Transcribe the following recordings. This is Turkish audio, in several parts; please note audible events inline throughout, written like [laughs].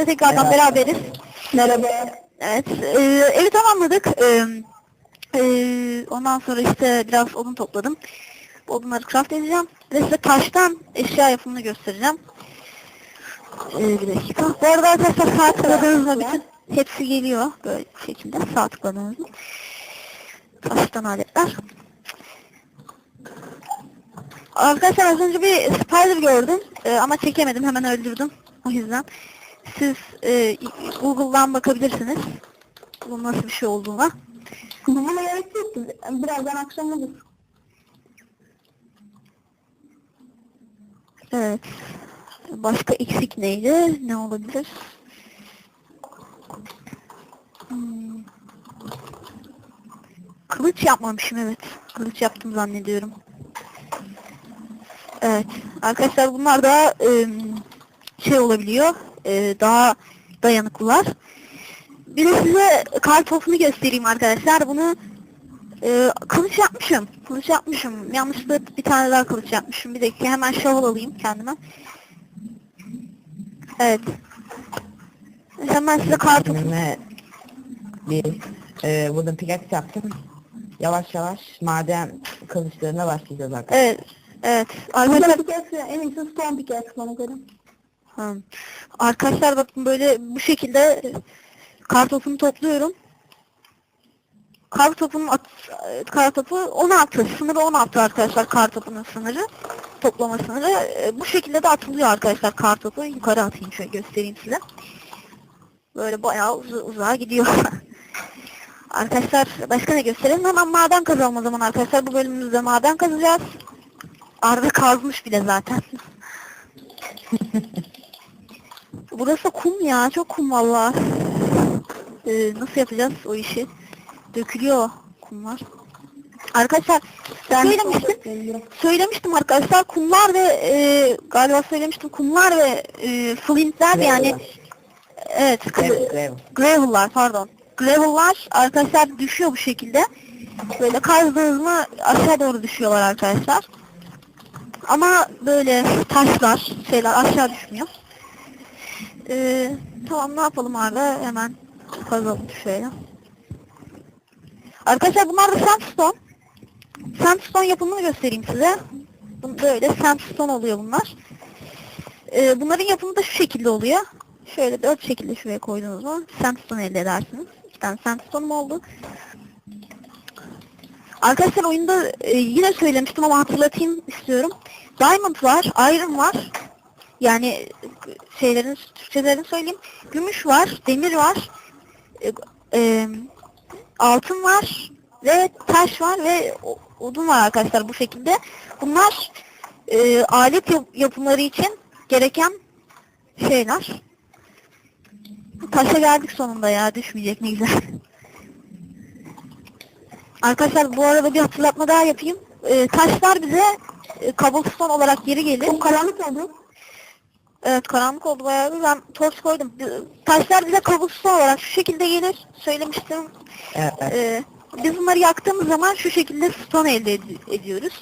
bölümde tekrardan Merhaba. beraberiz. Merhaba. Evet, e, evi tamamladık. E, e, ondan sonra işte biraz odun topladım. Bu odunları craft edeceğim. Ve size taştan eşya yapımını göstereceğim. E, bir dakika. Bu arada arkadaşlar sağ tıkladığınızda bütün hepsi geliyor. Böyle şekilde sağ tıkladığınızda. Taştan aletler. Arkadaşlar az önce bir spider gördüm Ee, ama çekemedim hemen öldürdüm o yüzden. Siz e, Google'dan bakabilirsiniz. Bu nasıl bir şey olduğuna. Buna gerek yok. ki. Birazdan akşam olur. Evet. Başka eksik neydi? Ne olabilir? Hmm. Kılıç yapmamışım evet. Kılıç yaptım zannediyorum. Evet. Arkadaşlar bunlar da ım, şey olabiliyor. E, daha dayanıklılar. Bir de size kar topunu göstereyim arkadaşlar. Bunu e, kılıç yapmışım. Kılıç yapmışım. Yanlışlıkla bir tane daha kılıç yapmışım. Bir dakika hemen shovel alayım kendime. Evet. Hemen size kar topu. Kendime bir e, wooden pickaxe yaptım. Yavaş yavaş maden kılıçlarına başlayacağız artık. Evet. Evet. Arkadaşlar Arkadaşlar, pickaxe en iyisi stone pickaxe bana göre. Arkadaşlar bakın böyle bu şekilde kar topunu topluyorum. Kar topunun at, kar topu 16. Sınırı 16 arkadaşlar kar topunun sınırı. Toplama sınırı. E, Bu şekilde de atılıyor arkadaşlar kar topu. Yukarı atayım şöyle göstereyim size. Böyle bayağı uz uzağa gidiyor. [laughs] arkadaşlar başka ne gösterelim? Hemen maden kazalım o zaman arkadaşlar. Bu bölümümüzde maden kazacağız. Arda kazmış bile zaten. [laughs] Burası kum ya. Çok kum valla. Ee, nasıl yapacağız o işi? Dökülüyor kumlar. Arkadaşlar söylemiştim. Söylemiştim arkadaşlar kumlar ve e, galiba söylemiştim kumlar ve e, flintler yani evet Gravel, gravel. gravel'lar pardon. Gravel'lar arkadaşlar düşüyor bu şekilde. Böyle kazdığınız mı aşağı doğru düşüyorlar arkadaşlar. Ama böyle taşlar, şeyler aşağı düşmüyor. Ee, tamam ne yapalım Arda? Hemen kazalım şöyle. Arkadaşlar bunlar da sandstone. Sandstone yapımını göstereyim size. Böyle sandstone oluyor bunlar. Ee, bunların yapımı da şu şekilde oluyor. Şöyle dört şekilde şuraya koyduğunuz zaman sandstone elde edersiniz. İki tane sandstone'um oldu. Arkadaşlar oyunda e, yine söylemiştim ama hatırlatayım istiyorum. Diamond var, iron var. Yani şeylerin, Türkçelerini söyleyeyim. Gümüş var, demir var. e, e, altın var ve taş var ve odun var arkadaşlar bu şekilde. Bunlar e, alet yap- yapımları için gereken şeyler. Taşa geldik sonunda ya düşmeyecek ne güzel. [laughs] Arkadaşlar bu arada bir hatırlatma daha yapayım. Ee, taşlar bize e, cobblestone olarak geri gelir. Çok karanlık oldu. Evet karanlık oldu bayağı bir. Ben torç koydum. Taşlar bize cobblestone olarak şu şekilde gelir. Söylemiştim. Evet. Ee, biz bunları yaktığımız zaman şu şekilde stone elde ed- ediyoruz.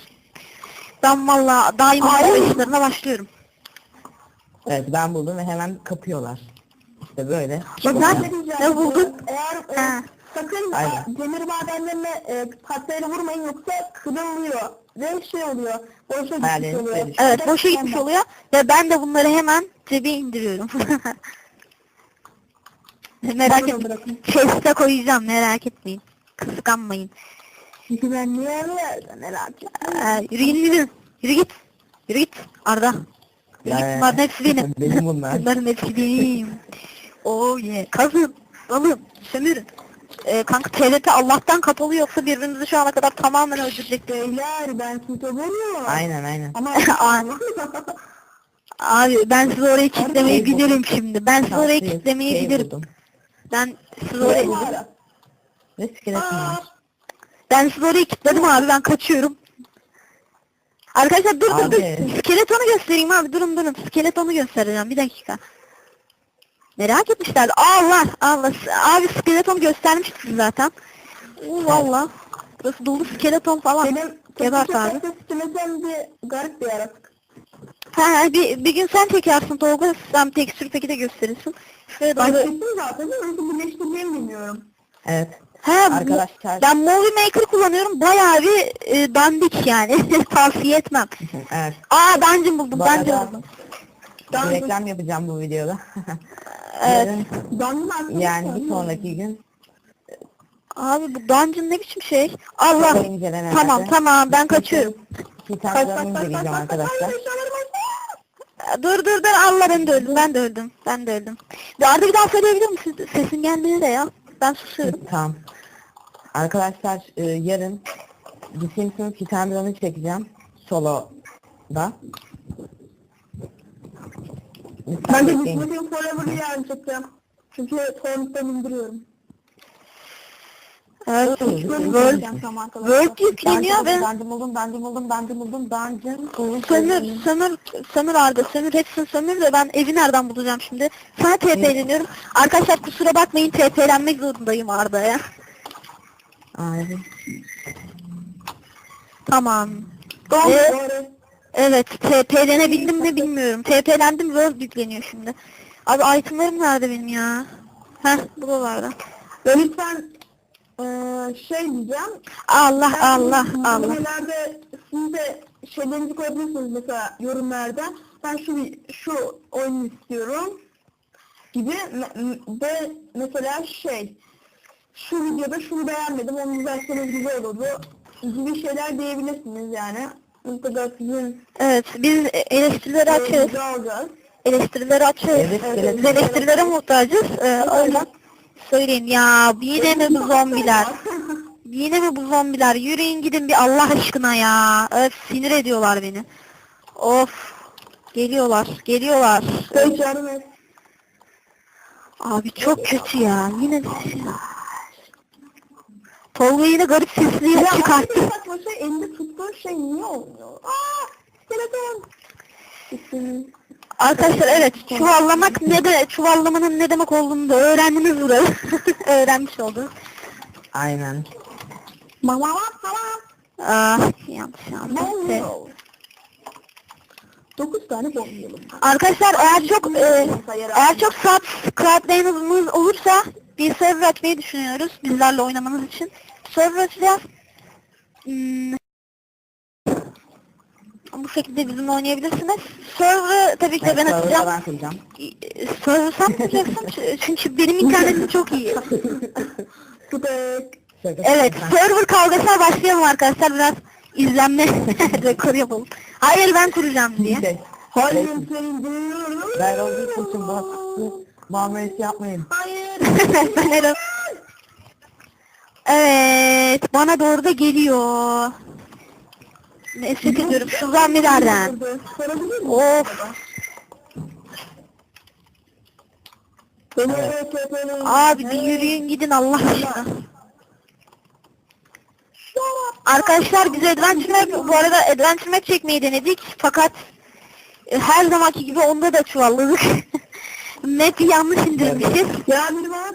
Ben valla daima Ay. arayışlarına başlıyorum. evet ben buldum ve hemen kapıyorlar. İşte böyle. Bak Ne- ben de diyeceğim. ne buldun? Eğer e, sakın Aynen. demir madenlerine e, patlayla vurmayın yoksa kırılıyor. Ve şey oluyor. Boşa gitmiş oluyor. verir. Evet boşa gitmiş oluyor. Ve ben de bunları hemen cebe indiriyorum. [laughs] merak Bana da etmeyin. bırakın. Chest'e koyacağım merak etmeyin. Kıskanmayın. Çünkü ben niye öyle merak ettim. Ee, yürü git yürü. Yürü git. Yürü git Arda. Yürü git Ee, bunların hepsi benim. [laughs] benim bunlar. bunların hepsi benim. Oh yeah. Kazın. Alın. Sömürün. Ee, kanka TRT Allah'tan kapalı yoksa birbirimizi şu ana kadar tamamen öldürecektik. Beyler ben sizi vuruyorum. Aynen aynen. Ama. [laughs] Abi ben sizi oraya kitlemeyi Şey bilirim şimdi. Ben sizi oraya Şey- kitlemeyi şey bilirim. buldum. Ben sizi oraya. Ve skeletim var. ben sizi oraya kilitledim abi ben kaçıyorum. Arkadaşlar dur dur dur. Skeletonu göstereyim abi. Durun durun. Skeletonu göstereceğim. Bir dakika. Merak etmişler. Allah Allah. Abi skeletonu göstermiştim zaten. Oo valla. Burası dolu skeleton falan. Benim Gebert abi. sistemimden bir garip bir yaratık. Ha, bir, bir gün sen çekersin Tolga. Sen tekstür peki de gösterirsin. Ben doğru. çektim zaten nasıl birleştirmeyi bilmiyorum. Evet. He, Arkadaşlar. ben Movie Maker kullanıyorum. Bayağı bir e, dandik yani. [laughs] Tavsiye etmem. [laughs] Evet. Aa dungeon buldum. Bu arada buldum. bir reklam yapacağım bu videoda. [laughs] Evet. Dandım arkadaşlar. yani bir sonraki gün Abi bu dungeon ne biçim şey? Allah. Tamam tamam ben kaçıyorum. Titanlarını inceleyeceğim arkadaşlar. Dur dur dur Allah ben de öldüm ben de öldüm ben de öldüm. Bir Arda bir daha söyleyebilir misin? Sesin gelmedi de ya. Ben susuyorum. Tamam. Arkadaşlar e, yarın The Simpsons Titanlarını çekeceğim. Solo'da. Lütfen Ben de bekleyin. Bitmediğim Forever'ı yarın çekeceğim. Çünkü Torrent'tan indiriyorum. Evet. Arkadaşlar. World yükleniyor ve buldum, dungeon buldum, dungeon buldum, dungeon buldum. sömür, sömür, sömür Arda, sömür, hepsini sömür de ben evi nereden bulacağım şimdi? Sana TP'leniyorum. Arkadaşlar kusura bakmayın TP'lenmek zorundayım Arda'ya. Aynen. Tamam. Doğru, Ee. Evet, TP'lenebildim mi bilmiyorum. TP'lendim, World yükleniyor şimdi. Abi itemlerim nerede benim ya? Heh, buralarda. Ve lütfen eee şey diyeceğim. Allah, Allah, Allah. Yorumlarda siz de şeylerinizi koyabilirsiniz mesela yorumlarda. Ben şu şu oyunu istiyorum gibi Me- m- ve mesela şey şu videoda şunu beğenmedim onu düzeltseniz güzel olurdu gibi şeyler diyebilirsiniz yani. Sizin Evet, biz eleştirileri açıyoruz. yorumunuzu alacağız. Eleştirileri açıyoruz. Evet, Evet, evet. Biz eleştirilere muhtacız. Ee, o yüzden söyleyin ya yine mi bu zombiler? [laughs] Yine mi bu zombiler? Yürüyün gidin bir Allah aşkına ya. Öf sinir ediyorlar beni. Of. Geliyorlar, geliyorlar. Et. Abi çok kötü ya. Yine Tolga yine garip sesli Ya çıkarttı. en saçma şey elinde tuttuğun şey niye olmuyor? Aa! Skeleton! Gitsin. Arkadaşlar evet çuvallamak ne de çuvallamanın ne demek olduğunu da öğrendiniz burada. [laughs] Öğrenmiş oldunuz. Aynen. Mama mama. Ah yanlış. Bomb 9 tane bomb yiyelim. Arkadaşlar eğer çok e, eğer çok subscribe'larınız olursa bir server açmayı düşünüyoruz bizlerle oynamanız için. Server açacağız. Hmm, bu şekilde bizimle oynayabilirsiniz. Server'ı tabii ki de ben Evet, açacağım. ben kuracağım. E, Server sen mi kuracaksın? [laughs] Çünkü benim internetim çok iyi. [laughs] Evet, server kavgasına başlayalım arkadaşlar. Biraz izlenme [laughs] rekoru yapalım. Hayır ben kuracağım diye. Şey, Hayır şey, senin diyorum. Ben olduğu için bu muamelesi yapmayın. Hayır. Ben Erol. Evet, bana doğru da geliyor. Nefret ediyorum. Sorabilir miyim? Of. Evet. Abi bir yürüyün gidin Allah aşkına. Arkadaşlar biz Adventure Map, bu arada Adventure Map çekmeyi denedik fakat e, her zamanki gibi onda da çuvalladık. [laughs] Map'i yanlış indirmişiz. Ya biri var.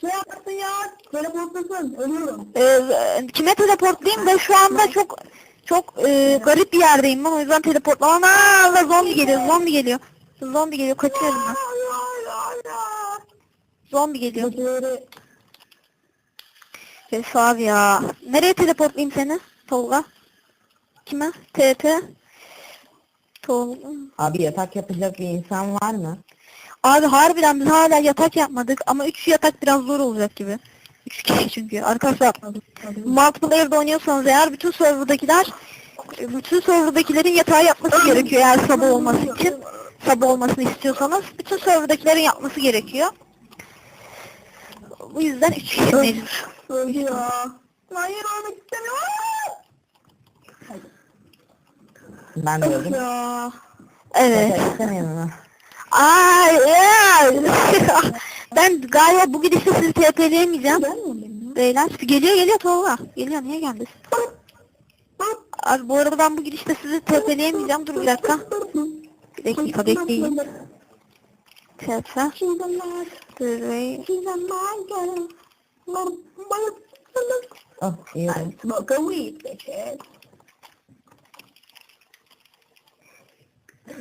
Şey yapsın ya. Teleportlasın. Ölüyorum. Ee, kime teleportlayayım da şu anda çok çok e, garip bir yerdeyim ben o yüzden teleportlamam. Aa Allah zombi geliyor zombi geliyor. Zombi geliyor kaçıyorum ben. Zombi geliyor. Feris abi ya. Nereye teleportlayayım seni Tolga? Kime? TP? Tolga. Abi yatak yapacak bir insan var mı? Abi harbiden biz hala yatak yapmadık ama 3 yatak biraz zor olacak gibi. 3 kişi çünkü arkadaşlar. Multiple evde oynuyorsanız eğer bütün serverdakiler bütün serverdakilerin yatağı yapması gerekiyor eğer sabah olması için. Sabah olmasını istiyorsanız bütün serverdakilerin yapması gerekiyor. Bu yüzden 3 kişi mecbur. ya. Hayır ölmek istemiyorum. Ben de öldüm. ya. Evet. Ay, ay. [laughs] ben galiba bu gidişte sizi TP'leyemeyeceğim. Beyler geliyor geliyor Tolga. Geliyor niye geldi? Abi bu arada ben bu gidişte sizi TP'leyemeyeceğim. Dur bir dakika. Bir dakika bekleyin. TP. Oh iyi oldu. I smoke a weed, bitches.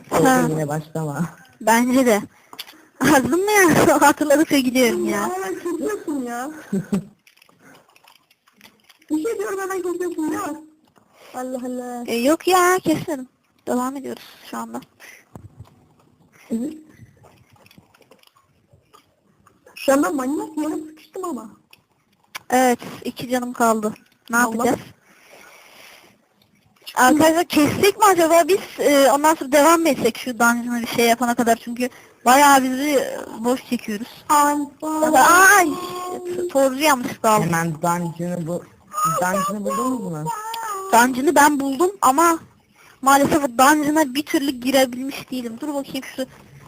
Tolga yine başlama. Bence de. Azdım mı ya? [laughs] Hatırladıkça gidiyorum ya. Hemen kesiyorsun ya. [laughs] Bir şey diyorum hemen kesiyorsun ya. Allah Allah. E, yok ya kesmedim. Devam ediyoruz şu anda. Evet. Şu anda manyak yere sıkıştım ama. Evet iki canım kaldı. Ne Allah. yapacağız? Arkadaşlar kessek mi acaba biz e, ondan sonra devam mı etsek şu dungeon'a bir şey yapana kadar çünkü bayağı bizi boş çekiyoruz. Ay torcu yanlışlıkla aldım. Hemen dungeon'ı bu dungeon'ı buldunuz mu? Dungeon'ı ben buldum ama maalesef dungeon'a bir türlü girebilmiş değilim. Dur bakayım şu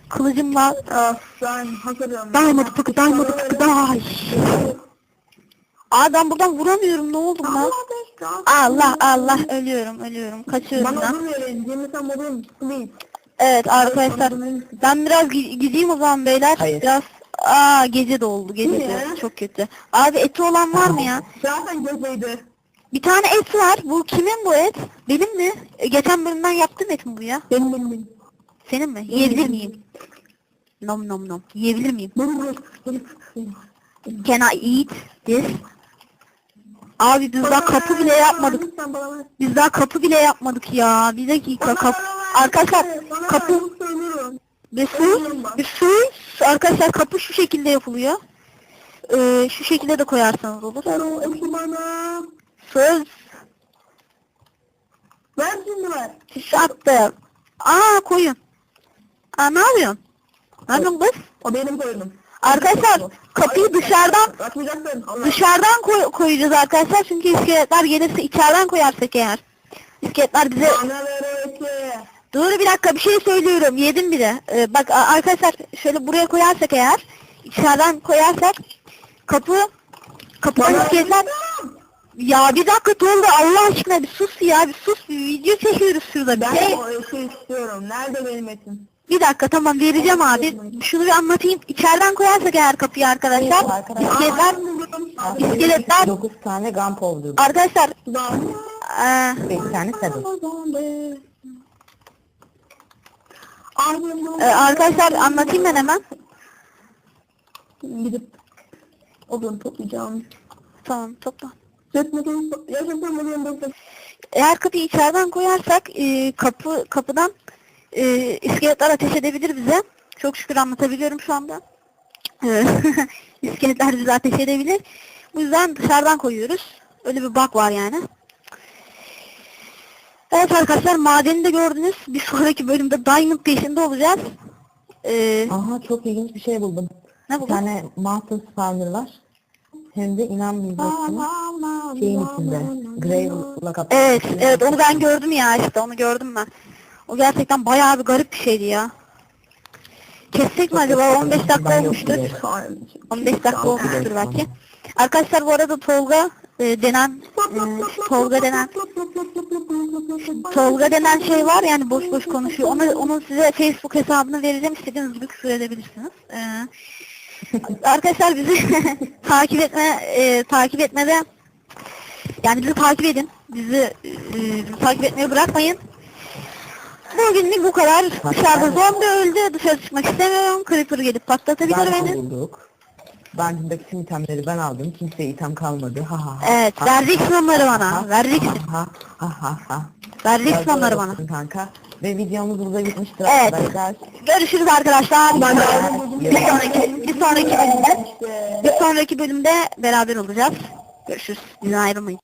kılıcımla Ah ben hazırım. Daymadı tıkı daymadı tıkı day. Aa ben buradan vuramıyorum ne oldu buna? Allah Allah ölüyorum ölüyorum kaçıyorum Bana ben. verin. Cemil modun please. Evet arkadaşlar ben biraz gi- gideyim o zaman beyler. Hayır. Biraz aa gece de oldu gece de çok kötü. Abi eti olan var mı ya? Zaten gözeydi. Bir tane et var. Bu kimin bu et? Benim mi? E, geçen bölümden yaptığım et mi bu ya? Benim benim benim. Senin mi? Yiyebilir miyim? Nom nom nom. Yiyebilir miyim? Benim benim. benim. Can I eat this? Abi biz daha kapı bile yapmadık. Biz daha kapı bile yapmadık ya. Bir dakika kapı. Arkadaşlar kapı bir sus. Bir sus. Arkadaşlar kapı şu şekilde yapılıyor. Ee, şu şekilde de koyarsanız olur. Söz Ver şimdi ver. sattım. Aa koyun. Aa ne yapıyorsun? Ne yapıyorsun kız? O benim koyunum. Arkadaşlar kapıyı dışarıdan Açmayacaksın. Allah. dışarıdan koy- koyacağız arkadaşlar çünkü iskeletler gelirse içeriden koyarsak eğer. İskeletler bize Bana ver. Dur bir dakika bir şey söylüyorum. Yedim bile. Ee, bak a- arkadaşlar şöyle buraya koyarsak eğer içeriden koyarsak kapı kapıdan Bana iskeletler ya bir dakika Tolga Allah aşkına bir sus ya bir sus bir video çekiyoruz şurada bir Ben şey. o eti istiyorum. Nerede benim etim? Bir dakika tamam vereceğim abi. Şunu bir anlatayım. İçeriden koyarsak eğer kapıyı arkadaşlar arkadaşlar. iskeletler iskeletler 9 tane gunpowder. arkadaşlar Zaman. eee, 5 tane saddle. Ağzım e, arkadaşlar anlatayım ben hemen. Gidip odun toplayacağım. Tamam topla. Eğer kapıyı içeriden koyarsak e, kapı kapıdan e, iskeletler ateş edebilir bize. Çok şükür anlatabiliyorum şu anda. E, [laughs] iskeletler bize ateş edebilir. Bu yüzden dışarıdan koyuyoruz. Öyle bir bug var yani. Evet arkadaşlar madeni de gördünüz. Bir sonraki bölümde Diamond peşinde olacağız. E, Aha çok ilginç bir şey buldum. ne Bir bu? tane mountain spawner var. Hem de inanmayacaksınız. Şeyin içinde. Gravel'la kaplı. Evet, evet onu ben gördüm ya işte onu gördüm ben. O gerçekten bayağı bir garip bir şeydi ya. Kessek mi acaba? 15 dakika olmuştur. bile. 15 dakika olmuştur belki. Arkadaşlar bu arada Tolga e, denen e, Tolga denen Tolga denen şey var yani boş boş konuşuyor. Onu, onun size Facebook hesabını vereceğim. İstediğiniz gibi küfür edebilirsiniz. Ee, arkadaşlar bizi [laughs] takip etme e, takip etmede yani bizi takip edin. Bizi, e, bizi takip etmeyi bırakmayın. Bugünlük bu kadar. Dışarıda zombi öldü. Dışarı çıkmak istemiyorum. Creeper gelip patlatabilir Ben beni. bulduk. Dungeon'daki tüm itemleri ben aldım. Kimseye item kalmadı. Ha ha ha. Evet, Ha, vereceksin onları bana. Vereceksin. Ha ha ha ha. Vereceksin Biraz onları bana. Kanka. Ve videomuz burada bitmiştir Evet. arkadaşlar. Görüşürüz arkadaşlar. Bir sonraki, bir sonraki bölümde, bir sonraki bölümde beraber olacağız. Görüşürüz. Bizden ayrılmayın.